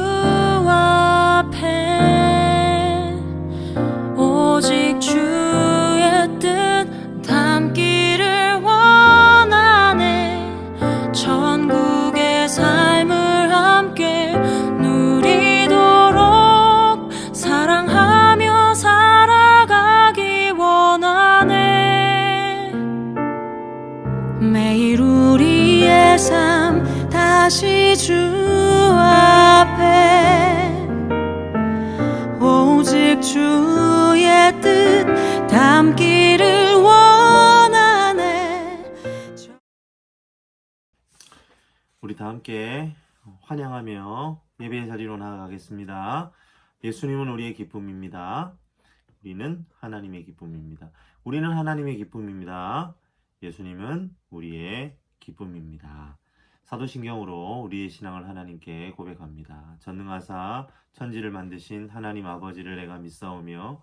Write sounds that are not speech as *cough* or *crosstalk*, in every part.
다 담기를 원하네 우리 다 함께 환영하며 예배의 자리로 나아가겠습니다. 예수님은 우리의 기쁨입니다. 우리는 하나님의 기쁨입니다. 우리는 하나님의 기쁨입니다. 예수님은 우리의 기쁨입니다. 사도신경으로 우리의 신앙을 하나님께 고백합니다. 전능하사 천지를 만드신 하나님 아버지를 내가 믿사오며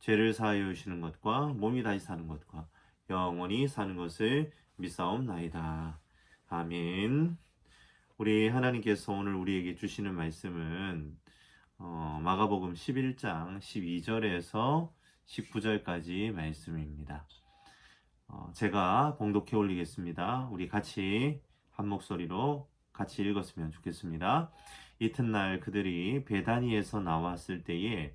죄를 사하여 주시는 것과 몸이 다시 사는 것과 영원히 사는 것을 믿사옵나이다. 아멘. 우리 하나님께서 오늘 우리에게 주시는 말씀은 어, 마가복음 11장 12절에서 19절까지 말씀입니다. 어, 제가 봉독해 올리겠습니다. 우리 같이 한 목소리로 같이 읽었으면 좋겠습니다. 이튿날 그들이 베다니에서 나왔을 때에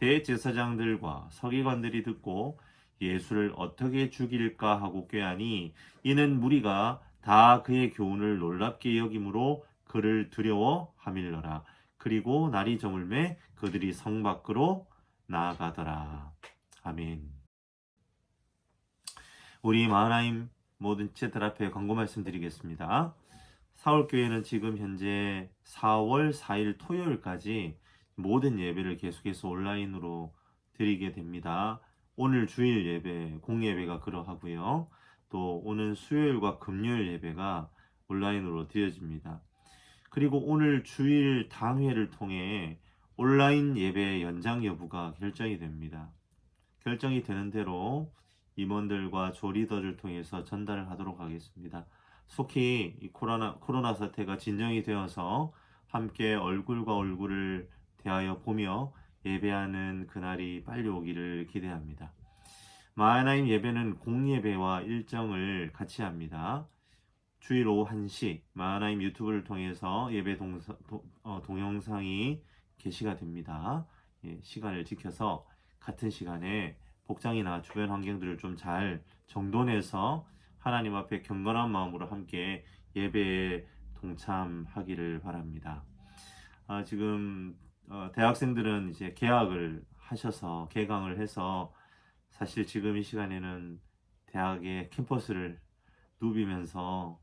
대제사장들과 서기관들이 듣고 예수를 어떻게 죽일까 하고 꾀하니 이는 무리가 다 그의 교훈을 놀랍게 여김으로 그를 두려워 하밀러라. 그리고 날이 저물매 그들이 성 밖으로 나아가더라. 아멘. 우리 마하나임 모든 채들 앞에 광고 말씀드리겠습니다. 사월교회는 지금 현재 4월 4일 토요일까지 모든 예배를 계속해서 온라인으로 드리게 됩니다. 오늘 주일 예배, 공예배가 그러하고요. 또 오는 수요일과 금요일 예배가 온라인으로 드려집니다. 그리고 오늘 주일 당회를 통해 온라인 예배 연장 여부가 결정이 됩니다. 결정이 되는 대로 임원들과 조리더를 통해서 전달을 하도록 하겠습니다. 속히 이 코로나, 코로나 사태가 진정이 되어서 함께 얼굴과 얼굴을 대하여 보며 예배하는 그날이 빨리 오기를 기대합니다. 마하나임 예배는 공예배와 일정을 같이 합니다. 주일 오후 1시 마하나임 유튜브를 통해서 예배 동사, 도, 어, 동영상이 게시가 됩니다. 예, 시간을 지켜서 같은 시간에 복장이나 주변 환경들을 좀 잘 정돈해서 하나님 앞에 경건한 마음으로 함께 예배에 동참하기를 바랍니다. 아, 지금 어, 대학생들은 이제 개학을 하셔서 개강을 해서 사실 지금 이 시간에는 대학의 캠퍼스를 누비면서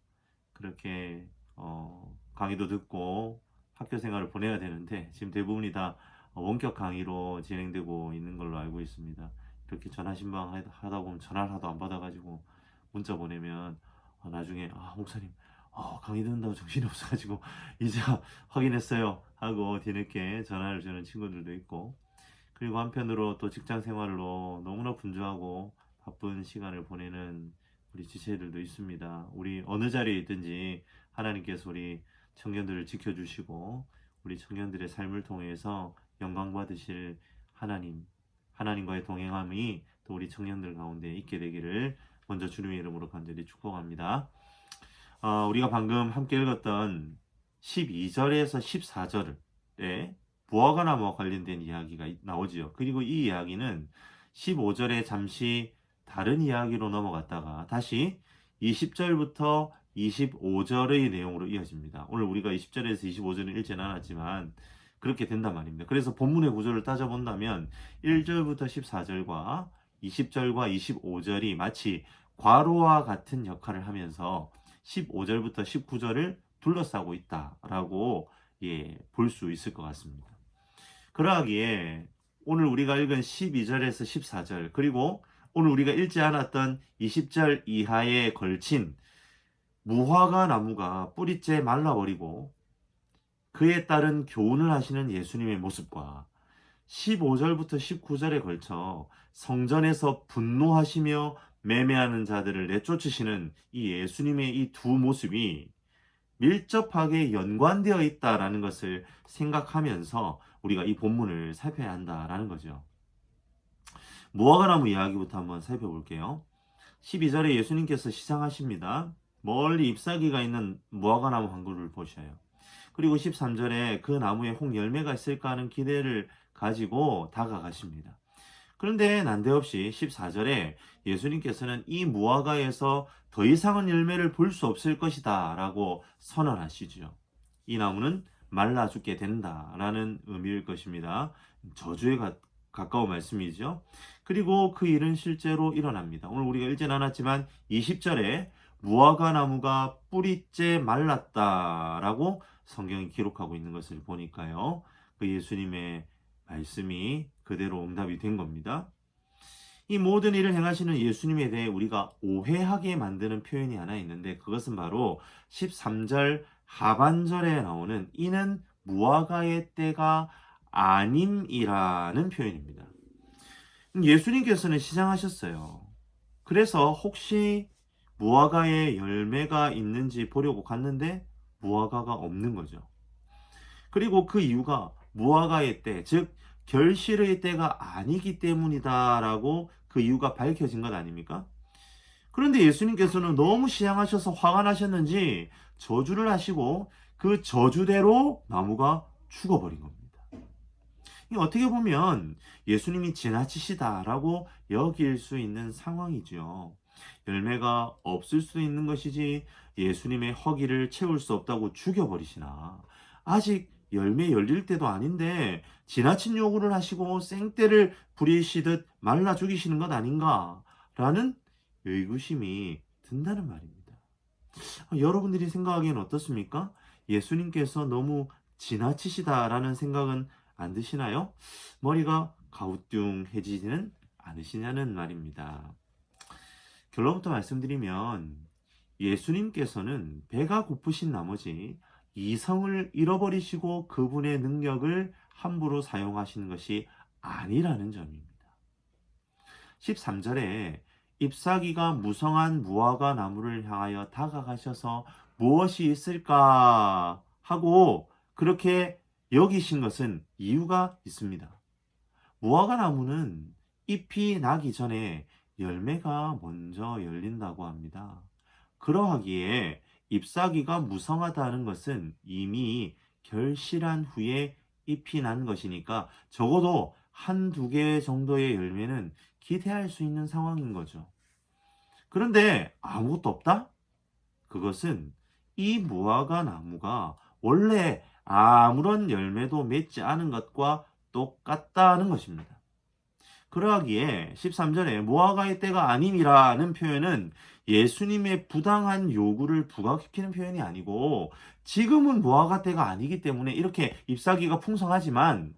그렇게 어, 강의도 듣고 학교 생활을 보내야 되는데 지금 대부분이 다 원격 강의로 진행되고 있는 걸로 알고 있습니다. 이렇게 전화 신방 하다 보면 전화를 하도 안 받아가지고 문자 보내면 어, 나중에 아 목사님 어, 강의 듣는다고 정신이 없어가지고 *laughs* 이제 확인했어요 하고 뒤늦게 전화를 주는 친구들도 있고 그리고 한편으로 또 직장 생활로 너무나 분주하고 바쁜 시간을 보내는 우리 지체들도 있습니다. 우리 어느 자리에 있든지 하나님께서 우리 청년들을 지켜주시고 우리 청년들의 삶을 통해서 영광 받으실 하나님, 하나님과의 동행함이 또 우리 청년들 가운데 있게 되기를 먼저 주님의 이름으로 간절히 축복합니다. 어, 우리가 방금 함께 읽었던 12절에서 14절에 무화과 나무와 관련된 이야기가 나오지요. 그리고 이 이야기는 15절에 잠시 다른 이야기로 넘어갔다가 다시 20절부터 25절의 내용으로 이어집니다. 오늘 우리가 20절에서 25절은 읽지는 않았지만 그렇게 된단 말입니다. 그래서 본문의 구조를 따져본다면 1절부터 14절과 20절과 25절이 마치 괄호와 같은 역할을 하면서 15절부터 19절을 둘러싸고 있다라고 예, 볼 수 있을 것 같습니다. 그러하기에 오늘 우리가 읽은 12절에서 14절 그리고 오늘 우리가 읽지 않았던 20절 이하에 걸친 무화과 나무가 뿌리째 말라버리고 그에 따른 교훈을 하시는 예수님의 모습과 15절부터 19절에 걸쳐 성전에서 분노하시며 매매하는 자들을 내쫓으시는 이 예수님의 이 두 모습이 밀접하게 연관되어 있다라는 것을 생각하면서 우리가 이 본문을 살펴야 한다라는 거죠. 무화과나무 이야기부터 한번 살펴볼게요. 12절에 예수님께서 시상하십니다. 멀리 잎사귀가 있는 무화과나무 한 그루를 보셔요. 그리고 13절에 그 나무에 홍 열매가 있을까 하는 기대를 가지고 다가가십니다. 그런데 난데없이 14절에 예수님께서는 이 무화과에서 더 이상은 열매를 볼 수 없을 것이다 라고 선언하시죠. 이 나무는 말라 죽게 된다 라는 의미일 것입니다. 저주에 가, 가까운 말씀이죠. 그리고 그 일은 실제로 일어납니다. 오늘 우리가 읽진 않았지만 20절에 무화과 나무가 뿌리째 말랐다 라고 성경이 기록하고 있는 것을 보니까요. 그 예수님의 말씀이 그대로 응답이 된 겁니다. 이 모든 일을 행하시는 예수님에 대해 우리가 오해하게 만드는 표현이 하나 있는데 그것은 바로 13절 하반절에 나오는 이는 무화과의 때가 아님이라는 표현입니다. 예수님께서는 시장하셨어요. 그래서 혹시 무화과에 열매가 있는지 보려고 갔는데 무화과가 없는 거죠. 그리고 그 이유가 무화과의 때, 즉 결실의 때가 아니기 때문이다라고 그 이유가 밝혀진 것 아닙니까? 그런데 예수님께서는 너무 시향하셔서 화가 나셨는지 저주를 하시고 그 저주대로 나무가 죽어버린 겁니다. 어떻게 보면 예수님이 지나치시다라고 여길 수 있는 상황이죠. 열매가 없을 수 있는 것이지 예수님의 허기를 채울 수 없다고 죽여버리시나. 아직 열매 열릴 때도 아닌데 지나친 요구를 하시고 생떼를 부리시듯 말라 죽이시는 것 아닌가? 라는 의구심이 든다는 말입니다. 여러분들이 생각하기엔 어떻습니까? 예수님께서 너무 지나치시다라는 생각은 안 드시나요? 머리가 가우뚱해지지는 않으시냐는 말입니다. 결론부터 말씀드리면 예수님께서는 배가 고프신 나머지 이성을 잃어버리시고 그분의 능력을 함부로 사용하시는 것이 아니라는 점입니다. 13절에 잎사귀가 무성한 무화과 나무를 향하여 다가가셔서 무엇이 있을까 하고 그렇게 여기신 것은 이유가 있습니다. 무화과 나무는 잎이 나기 전에 열매가 먼저 열린다고 합니다. 그러하기에 잎사귀가 무성하다는 것은 이미 결실한 후에 잎이 난 것이니까 적어도 한두 개 정도의 열매는 기대할 수 있는 상황인 거죠. 그런데 아무것도 없다? 그것은 이 무화과 나무가 원래 아무런 열매도 맺지 않은 것과 똑같다는 것입니다. 그러하기에 13절에 무화과의 때가 아님이라는 표현은 예수님의 부당한 요구를 부각시키는 표현이 아니고 지금은 무화과 때가 아니기 때문에 이렇게 잎사귀가 풍성하지만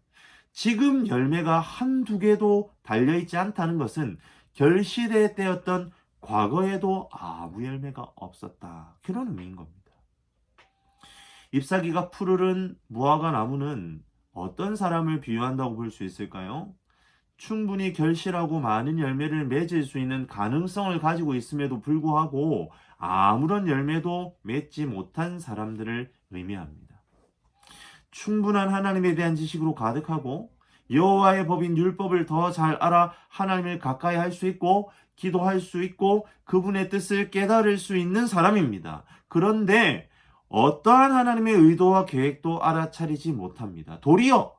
지금 열매가 한두 개도 달려있지 않다는 것은 결실의 때였던 과거에도 아무 열매가 없었다. 그런 의미인 겁니다. 잎사귀가 푸르른 무화과 나무는 어떤 사람을 비유한다고 볼 수 있을까요? 충분히 결실하고 많은 열매를 맺을 수 있는 가능성을 가지고 있음에도 불구하고 아무런 열매도 맺지 못한 사람들을 의미합니다. 충분한 하나님에 대한 지식으로 가득하고 여호와의 법인 율법을 더 잘 알아 하나님을 가까이 할 수 있고 기도할 수 있고 그분의 뜻을 깨달을 수 있는 사람입니다. 그런데 어떠한 하나님의 의도와 계획도 알아차리지 못합니다. 도리어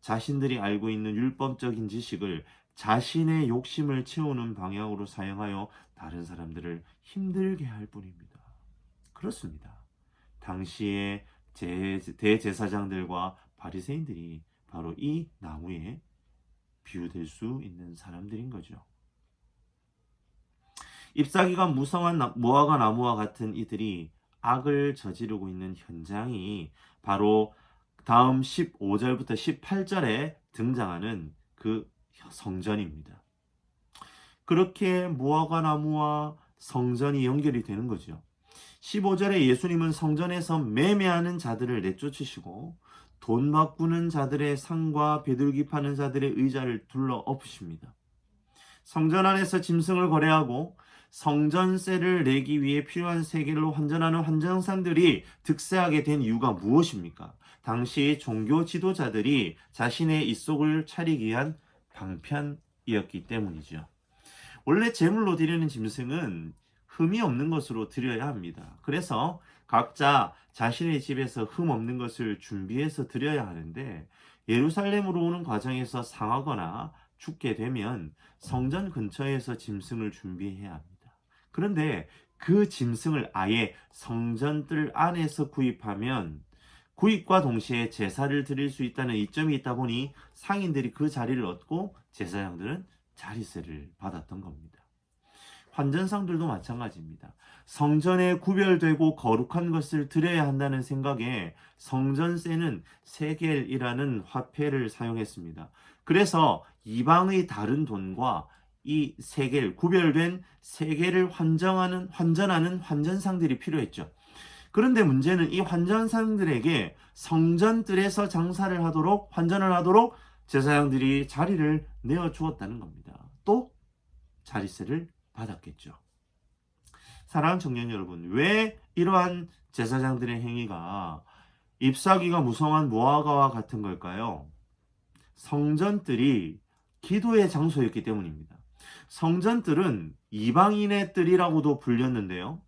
자신들이 알고 있는 율법적인 지식을 자신의 욕심을 채우는 방향으로 사용하여 다른 사람들을 힘들게 할 뿐입니다. 그렇습니다. 당시에 제- 대제사장들과 바리새인들이 바로 이 나무에 비유될 수 있는 사람들인 거죠. 잎사귀가 무성한 나- 무화과 나무와 같은 이들이 악을 저지르고 있는 현장이 바로 다음 15절부터 18절에 등장하는 그 성전입니다. 그렇게 무화과 나무와 성전이 연결이 되는 거죠. 15절에 예수님은 성전에서 매매하는 자들을 내쫓으시고 돈 바꾸는 자들의 상과 비둘기 파는 자들의 의자를 둘러 엎으십니다. 성전 안에서 짐승을 거래하고 성전세를 내기 위해 필요한 세계로 환전하는 환전상들이 득세하게 된 이유가 무엇입니까? 당시 종교 지도자들이 자신의 입속을 차리기 위한 방편이었기 때문이죠. 원래 제물로 드리는 짐승은 흠이 없는 것으로 드려야 합니다. 그래서 각자 자신의 집에서 흠 없는 것을 준비해서 드려야 하는데 예루살렘으로 오는 과정에서 상하거나 죽게 되면 성전 근처에서 짐승을 준비해야 합니다. 그런데 그 짐승을 아예 성전들 안에서 구입하면 구입과 동시에 제사를 드릴 수 있다는 이점이 있다 보니 상인들이 그 자리를 얻고 제사장들은 자리세를 받았던 겁니다. 환전상들도 마찬가지입니다. 성전에 구별되고 거룩한 것을 드려야 한다는 생각에 성전세는 세겔이라는 화폐를 사용했습니다. 그래서 이방의 다른 돈과 이 세겔 구별된 세겔을 환정하는 환전하는 환전상들이 필요했죠. 그런데 문제는 이 환전상들에게 성전들에서 장사를 하도록 환전을 하도록 제사장들이 자리를 내어 주었다는 겁니다. 또 자리세를 받았겠죠. 사랑하는 청년 여러분, 왜 이러한 제사장들의 행위가 잎사귀가 무성한 무화과와 같은 걸까요? 성전들이 기도의 장소였기 때문입니다. 성전들은 이방인의 뜰이라고도 불렸는데요.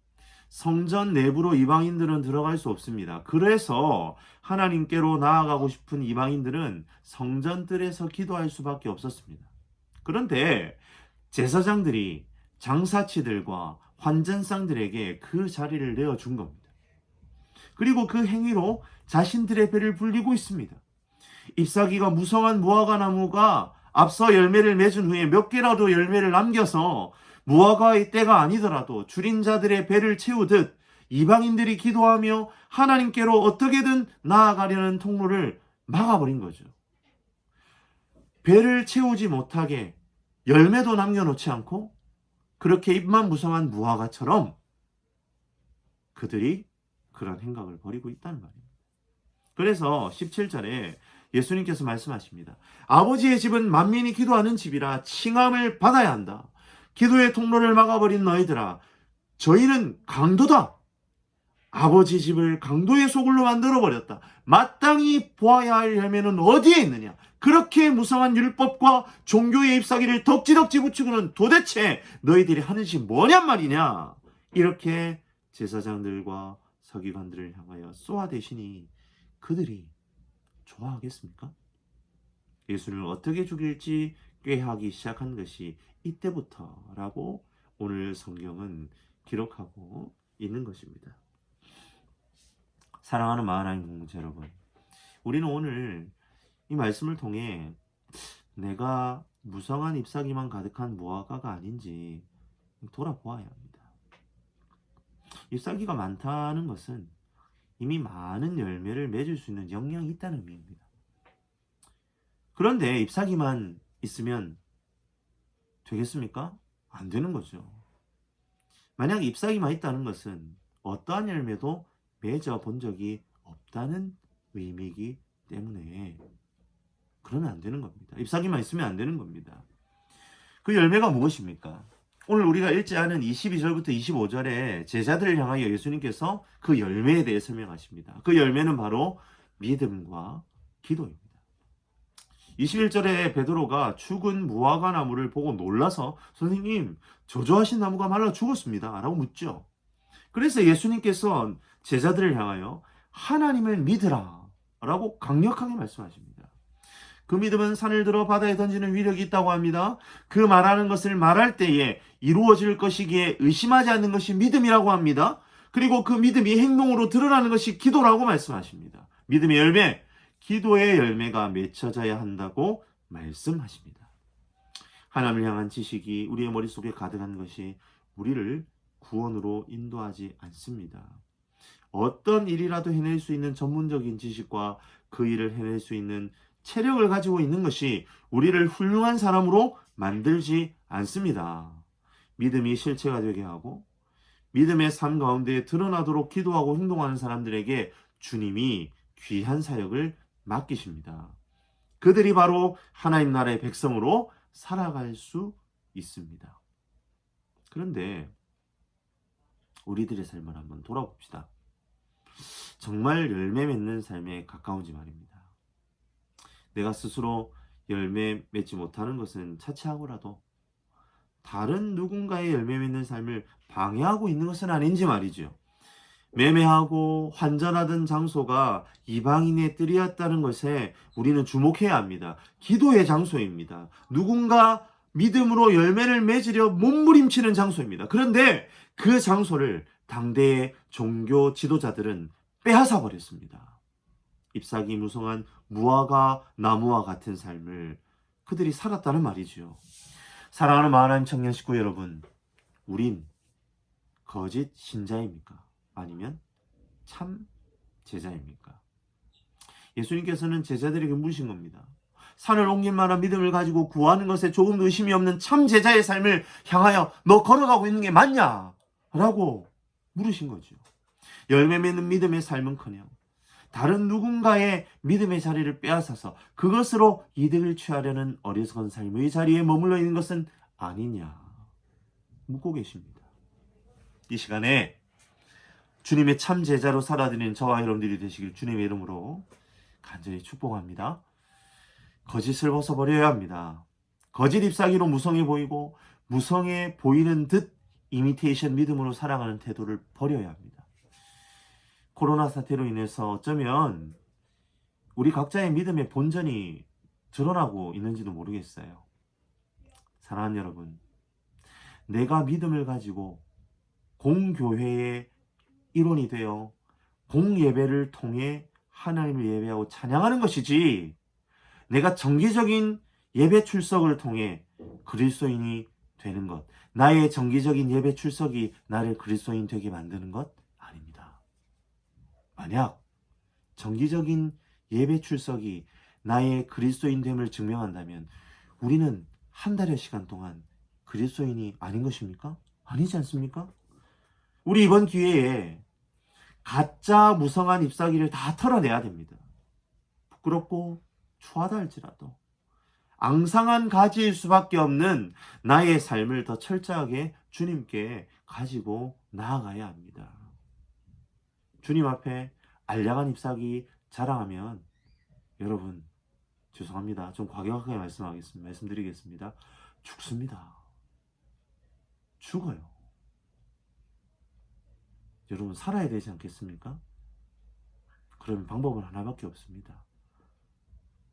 성전 내부로 이방인들은 들어갈 수 없습니다. 그래서 하나님께로 나아가고 싶은 이방인들은 성전들에서 기도할 수밖에 없었습니다. 그런데 제사장들이 장사치들과 환전상들에게 그 자리를 내어준 겁니다. 그리고 그 행위로 자신들의 배를 불리고 있습니다. 잎사귀가 무성한 무화과 나무가 앞서 열매를 맺은 후에 몇 개라도 열매를 남겨서 무화과의 때가 아니더라도 줄인 자들의 배를 채우듯 이방인들이 기도하며 하나님께로 어떻게든 나아가려는 통로를 막아버린 거죠. 배를 채우지 못하게 열매도 남겨놓지 않고 그렇게 입만 무성한 무화과처럼 그들이 그런 행각을 벌이고 있다는 말입니다. 그래서 17절에 예수님께서 말씀하십니다. 아버지의 집은 만민이 기도하는 집이라 칭함을 받아야 한다. 기도의 통로를 막아버린 너희들아, 저희는 강도다. 아버지 집을 강도의 소굴로 만들어 버렸다. 마땅히 보아야 할 열매는 어디에 있느냐? 그렇게 무성한 율법과 종교의 잎사귀를 덕지덕지 붙이고는 도대체 너희들이 하는 짓이 뭐냔 말이냐? 이렇게 제사장들과 서기관들을 향하여 쏘아대시니 그들이 좋아하겠습니까? 예수를 어떻게 죽일지 꾀하기 시작한 것이 이때부터라고 오늘 성경은 기록하고 있는 것입니다. 사랑하는 마하나님 공동체 여러분, 우리는 오늘 이 말씀을 통해 내가 무성한 잎사귀만 가득한 무화과가 아닌지 돌아보아야 합니다. 잎사귀가 많다는 것은 이미 많은 열매를 맺을 수 있는 역량이 있다는 의미입니다. 그런데 잎사귀만 있으면 되겠습니까? 안 되는 거죠. 만약 잎사귀만 있다는 것은 어떠한 열매도 맺어 본 적이 없다는 의미이기 때문에 그러면 안 되는 겁니다. 잎사귀만 있으면 안 되는 겁니다. 그 열매가 무엇입니까? 오늘 우리가 읽지 않은 22절부터 25절에 제자들을 향하여 예수님께서 그 열매에 대해 설명하십니다. 그 열매는 바로 믿음과 기도입니다. 21절에 베드로가 죽은 무화과 나무를 보고 놀라서 선생님 저주하신 나무가 말라 죽었습니다. 라고 묻죠. 그래서 예수님께서 제자들을 향하여 하나님을 믿으라 라고 강력하게 말씀하십니다. 그 믿음은 산을 들어 바다에 던지는 위력이 있다고 합니다. 그 말하는 것을 말할 때에 이루어질 것이기에 의심하지 않는 것이 믿음이라고 합니다. 그리고 그 믿음이 행동으로 드러나는 것이 기도라고 말씀하십니다. 믿음의 열매, 기도의 열매가 맺혀져야 한다고 말씀하십니다. 하나님을 향한 지식이 우리의 머릿속에 가득한 것이 우리를 구원으로 인도하지 않습니다. 어떤 일이라도 해낼 수 있는 전문적인 지식과 그 일을 해낼 수 있는 체력을 가지고 있는 것이 우리를 훌륭한 사람으로 만들지 않습니다. 믿음이 실체가 되게 하고 믿음의 삶 가운데 드러나도록 기도하고 행동하는 사람들에게 주님이 귀한 사역을 맡기십니다. 그들이 바로 하나님 나라의 백성으로 살아갈 수 있습니다. 그런데 우리들의 삶을 한번 돌아봅시다. 정말 열매 맺는 삶에 가까운지 말입니다. 내가 스스로 열매 맺지 못하는 것은 차치하고라도 다른 누군가의 열매 맺는 삶을 방해하고 있는 것은 아닌지 말이죠. 매매하고 환전하던 장소가 이방인의 뜰이었다는 것에 우리는 주목해야 합니다. 기도의 장소입니다. 누군가 믿음으로 열매를 맺으려 몸부림치는 장소입니다. 그런데 그 장소를 당대의 종교 지도자들은 빼앗아 버렸습니다. 잎사귀 무성한 무화과 나무와 같은 삶을 그들이 살았다는 말이지요. 사랑하는 마하나님 청년 식구 여러분, 우린 거짓 신자입니까? 아니면 참 제자입니까? 예수님께서는 제자들에게 물으신 겁니다. 산을 옮길 만한 믿음을 가지고 구하는 것에 조금도 의심이 없는 참 제자의 삶을 향하여 너 걸어가고 있는 게 맞냐? 라고 물으신 거죠. 열매 맺는 믿음의 삶은 커녕 다른 누군가의 믿음의 자리를 빼앗아서 그것으로 이득을 취하려는 어리석은 삶의 자리에 머물러 있는 것은 아니냐 묻고 계십니다. 이 시간에 주님의 참 제자로 살아드리는 저와 여러분들이 되시길 주님의 이름으로 간절히 축복합니다. 거짓을 벗어버려야 합니다. 거짓 잎사귀로 무성해 보이고 무성해 보이는 듯 이미테이션 믿음으로 살아가는 태도를 버려야 합니다. 코로나 사태로 인해서 어쩌면 우리 각자의 믿음의 본전이 드러나고 있는지도 모르겠어요. 사랑하는 여러분, 내가 믿음을 가지고 공교회의 일원이 되어 공예배를 통해 하나님을 예배하고 찬양하는 것이지 내가 정기적인 예배 출석을 통해 그리스도인이 되는 것, 나의 정기적인 예배 출석이 나를 그리스도인 되게 만드는 것 아닙니다. 만약 정기적인 예배 출석이 나의 그리스도인 됨을 증명한다면 우리는 한 달의 시간 동안 그리스도인이 아닌 것입니까? 아니지 않습니까? 우리 이번 기회에 가짜 무성한 잎사귀를 다 털어내야 됩니다. 부끄럽고 추하다 할지라도 앙상한 가지일 수밖에 없는 나의 삶을 더 철저하게 주님께 가지고 나아가야 합니다. 주님 앞에 알량한 잎사귀 자랑하면 여러분 죄송합니다. 좀 과격하게 말씀하겠습니다. 말씀드리겠습니다. 죽습니다. 죽어요. 여러분 살아야 되지 않겠습니까? 그러면 방법은 하나밖에 없습니다.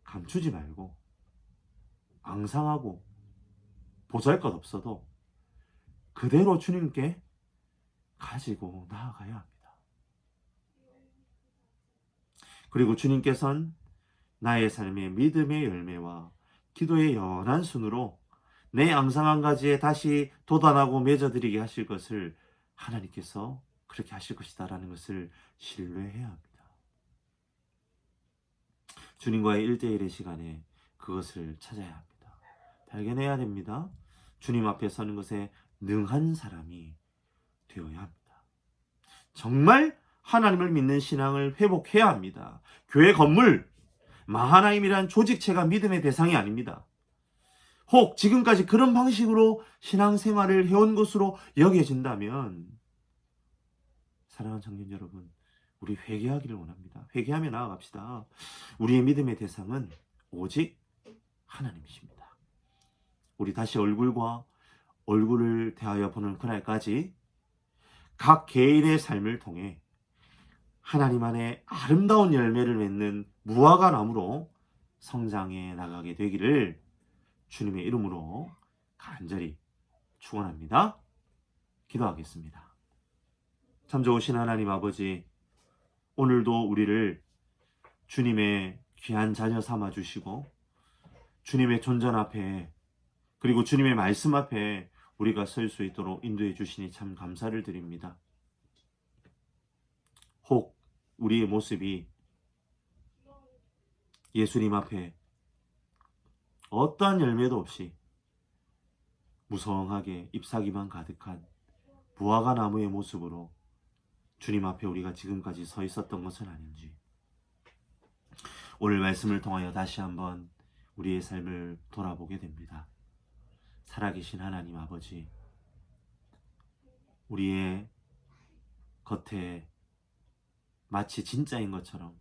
감추지 말고 앙상하고 보잘것 없어도 그대로 주님께 가지고 나아가야 합니다. 그리고 주님께서는 나의 삶의 믿음의 열매와 기도의 연한 순으로 내 앙상한 가지에 다시 도단하고 맺어드리게 하실 것을 하나님께서 그렇게 하실 것이다라는 것을 신뢰해야 합니다. 주님과의 일대일의 시간에 그것을 찾아야 합니다. 발견해야 됩니다. 주님 앞에 서는 것에 능한 사람이 되어야 합니다. 정말 하나님을 믿는 신앙을 회복해야 합니다. 교회 건물, 마하나임이란 조직체가 믿음의 대상이 아닙니다. 혹 지금까지 그런 방식으로 신앙생활을 해온 것으로 여겨진다면 사랑하는 청년 여러분 우리 회개하기를 원합니다. 회개하며 나아갑시다. 우리의 믿음의 대상은 오직 하나님이십니다. 우리 다시 얼굴과 얼굴을 대하여 보는 그날까지 각 개인의 삶을 통해 하나님 안에 아름다운 열매를 맺는 무화과 나무로 성장해 나가게 되기를 주님의 이름으로 간절히 축원합니다. 기도하겠습니다. 참 좋으신 하나님 아버지, 오늘도 우리를 주님의 귀한 자녀 삼아 주시고 주님의 존전 앞에 그리고 주님의 말씀 앞에 우리가 설 수 있도록 인도해 주시니 참 감사를 드립니다. 혹 우리의 모습이 예수님 앞에 어떠한 열매도 없이 무성하게 잎사귀만 가득한 무화과 나무의 모습으로 주님 앞에 우리가 지금까지 서 있었던 것은 아닌지 오늘 말씀을 통하여 다시 한번 우리의 삶을 돌아보게 됩니다. 살아계신 하나님 아버지, 우리의 겉에 마치 진짜인 것처럼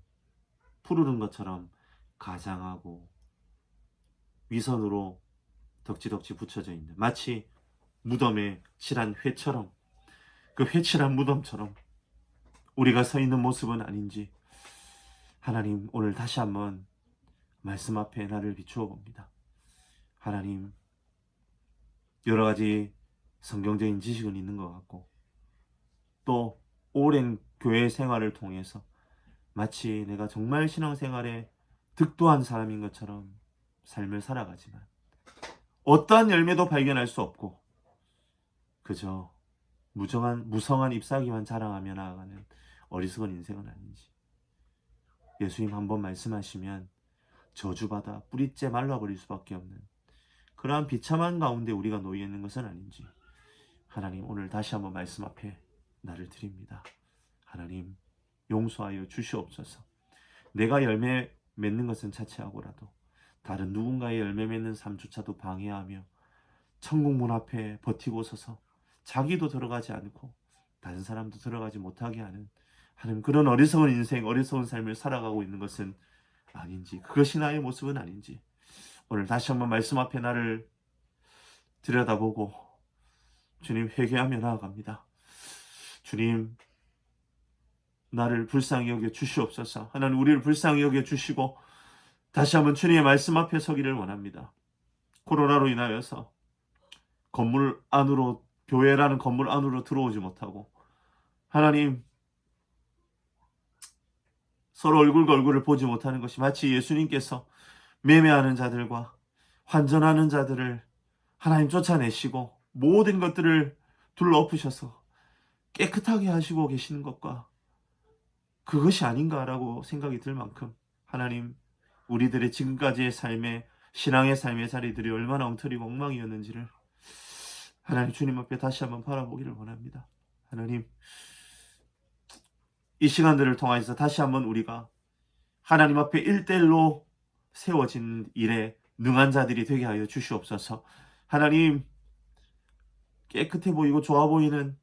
푸르른 것처럼 가장하고 위선으로 덕지덕지 붙여져 있는 마치 무덤에 칠한 회처럼 그 회칠한 무덤처럼 우리가 서 있는 모습은 아닌지 하나님 오늘 다시 한번 말씀 앞에 나를 비추어 봅니다. 하나님 여러 가지 성경적인 지식은 있는 것 같고 또 오랜 교회 생활을 통해서 마치 내가 정말 신앙생활에 득도한 사람인 것처럼 삶을 살아가지만 어떠한 열매도 발견할 수 없고 그저 무정한 무성한 잎사귀만 자랑하며 나아가는 어리석은 인생은 아닌지 예수님 한 번 말씀하시면 저주받아 뿌리째 말라버릴 수밖에 없는 그러한 비참한 가운데 우리가 놓여 있는 것은 아닌지 하나님 오늘 다시 한번 말씀 앞에 나를 드립니다. 하나님 용서하여 주시옵소서. 내가 열매 맺는 것은 자체하고라도 다른 누군가의 열매 맺는 삶조차도 방해하며 천국 문 앞에 버티고 서서 자기도 들어가지 않고 다른 사람도 들어가지 못하게 하는 하는 그런 어리석은 인생, 어리석은 삶을 살아가고 있는 것은 아닌지 그것이 나의 모습은 아닌지 오늘 다시 한번 말씀 앞에 나를 들여다보고 주님 회개하며 나아갑니다. 주님 나를 불쌍히 여겨 주시옵소서. 하나님 우리를 불쌍히 여겨 주시고 다시 한번 주님의 말씀 앞에 서기를 원합니다. 코로나로 인하여서 건물 안으로 교회라는 건물 안으로 들어오지 못하고 하나님 서로 얼굴과 얼굴을 보지 못하는 것이 마치 예수님께서 매매하는 자들과 환전하는 자들을 하나님 쫓아내시고 모든 것들을 둘러엎으셔서 깨끗하게 하시고 계시는 것과 그것이 아닌가라고 생각이 들 만큼 하나님 우리들의 지금까지의 삶의 신앙의 삶의 자리들이 얼마나 엉터리고 엉망이었는지를 하나님 주님 앞에 다시 한번 바라보기를 원합니다. 하나님 이 시간들을 통해서 다시 한번 우리가 하나님 앞에 일대일로 세워진 일에 능한 자들이 되게 하여 주시옵소서. 하나님 깨끗해 보이고 좋아 보이는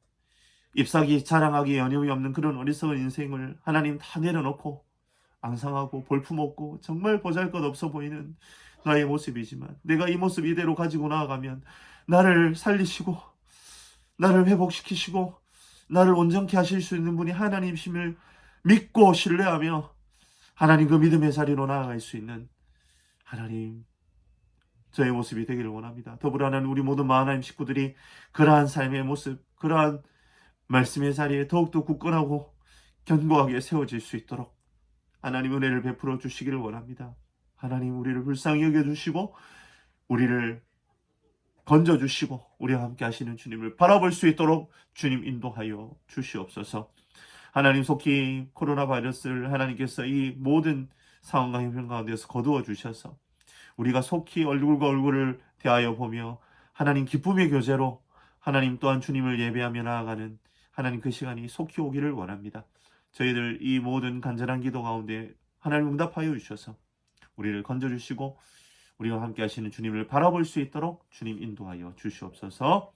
잎사귀 자랑하기 여념이 없는 그런 어리석은 인생을 하나님 다 내려놓고 앙상하고 볼품없고 정말 보잘것없어 보이는 나의 모습이지만 내가 이 모습 이대로 가지고 나아가면 나를 살리시고 나를 회복시키시고 나를 온전케 하실 수 있는 분이 하나님이심을 믿고 신뢰하며 하나님 그 믿음의 자리로 나아갈 수 있는 하나님 저의 모습이 되기를 원합니다. 더불어 하나님 우리 모든 하나님 식구들이 그러한 삶의 모습, 그러한 말씀의 자리에 더욱더 굳건하고 견고하게 세워질 수 있도록 하나님 은혜를 베풀어 주시기를 원합니다. 하나님 우리를 불쌍히 여겨 주시고 우리를 건져 주시고 우리와 함께 하시는 주님을 바라볼 수 있도록 주님 인도하여 주시옵소서. 하나님 속히 코로나 바이러스를 하나님께서 이 모든 상황과 형편 가운데서 거두어 주셔서 우리가 속히 얼굴과 얼굴을 대하여 보며 하나님 기쁨의 교제로 하나님 또한 주님을 예배하며 나아가는 하나님 그 시간이 속히 오기를 원합니다. 저희들 이 모든 간절한 기도 가운데 하나님 응답하여 주셔서 우리를 건져주시고 우리와 함께 하시는 주님을 바라볼 수 있도록 주님 인도하여 주시옵소서.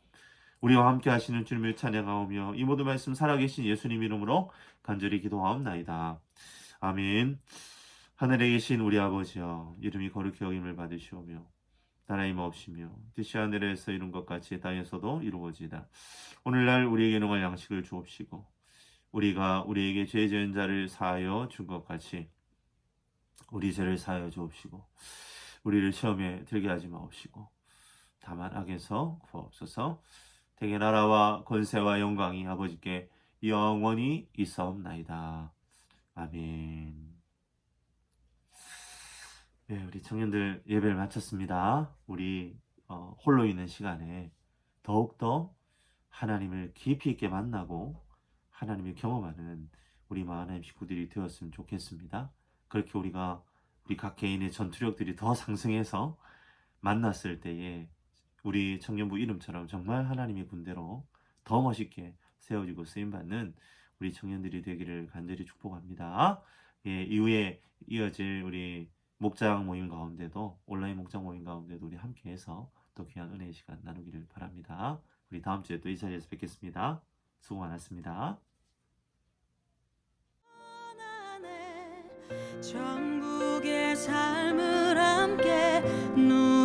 우리와 함께 하시는 주님을 찬양하오며 이 모든 말씀 살아계신 예수님 이름으로 간절히 기도하옵나이다. 아멘. 하늘에 계신 우리 아버지여 이름이 거룩히 여김을 받으시오며 나라임 없이며 뜻이 하늘에서 이룬 것 같이 땅에서도 이루어지다. 오늘날 우리에게 농할 양식을 주옵시고 우리가 우리에게 죄 지은 자를 사하여 준 것 같이 우리 죄를 사하여 주옵시고 우리를 시험에 들게 하지 마옵시고 다만 악에서 구하옵소서 대개 나라와 권세와 영광이 아버지께 영원히 있사옵나이다. 아멘. 네, 우리 청년들 예배를 마쳤습니다. 우리 어, 홀로 있는 시간에 더욱더 하나님을 깊이 있게 만나고 하나님을 경험하는 우리 하나님 식구들이 되었으면 좋겠습니다. 그렇게 우리가 우리 각 개인의 전투력들이 더 상승해서 만났을 때에 우리 청년부 이름처럼 정말 하나님의 군대로 더 멋있게 세워지고 쓰임받는 우리 청년들이 되기를 간절히 축복합니다. 예, 이후에 이어질 우리 목장 모임 가운데도 온라인 목장 모임 가운데도 우리 함께해서 또 귀한 은혜의 시간 나누기를 바랍니다. 우리 다음 주에 또 이 자리에서 뵙겠습니다. 수고 많았습니다. 삶을 함께 누